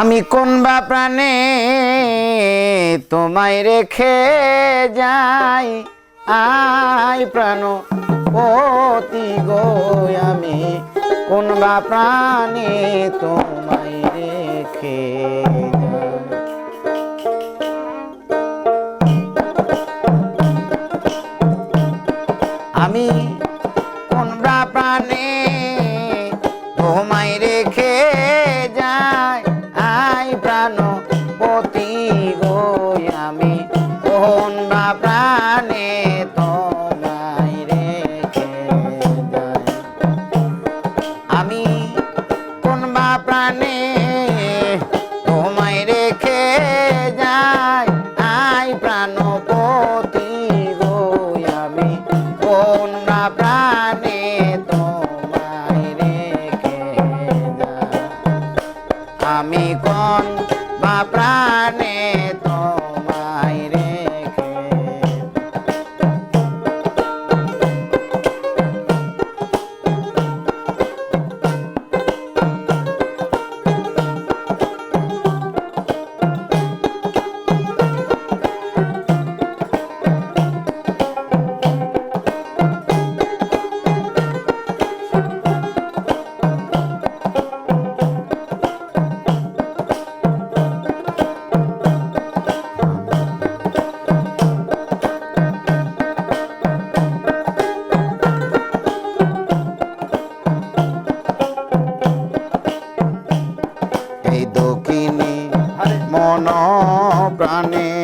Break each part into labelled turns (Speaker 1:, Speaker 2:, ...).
Speaker 1: আমি কোন বা প্রাণে তোমায় রেখে যাই? আই প্রাণ অতি গো, আমি কোন বা প্রাণে তোমায় রেখে যাই চলে যায় আই প্রাণপতি গো আমি। কোন না প্রাণে তোমায় রেখে আমি প্রাণে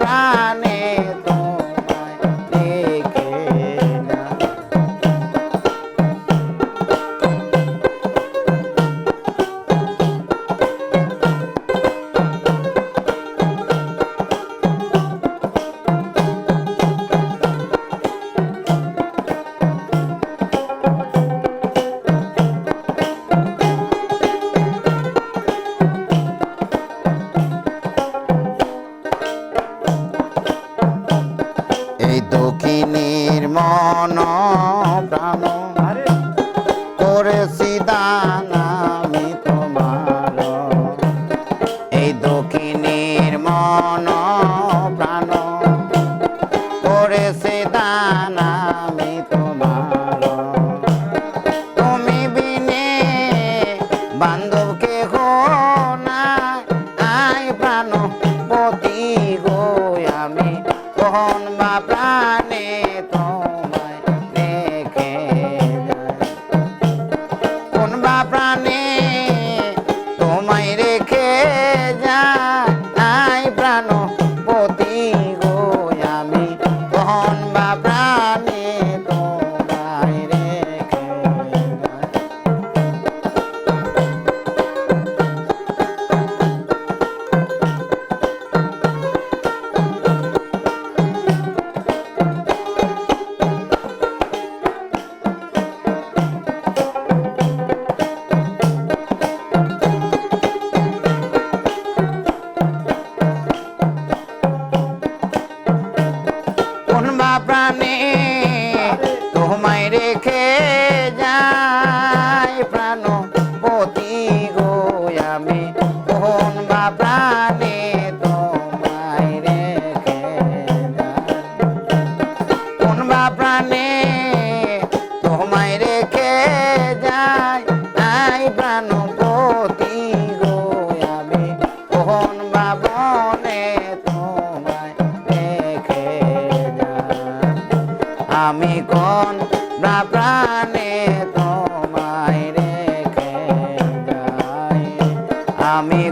Speaker 1: প্রাণে মুর্শিদানা আমি তোমার। এই দক্ষিণের মন প্রাণ। করেছে দানা আমি প্রাণে তোমায় রেখে যাই। নাই প্রাণ গতি আমি কোন বাবনে তোমায় রেখে যাই। আমি কোন প্রাণে তোমায় রেখে যাই। আমি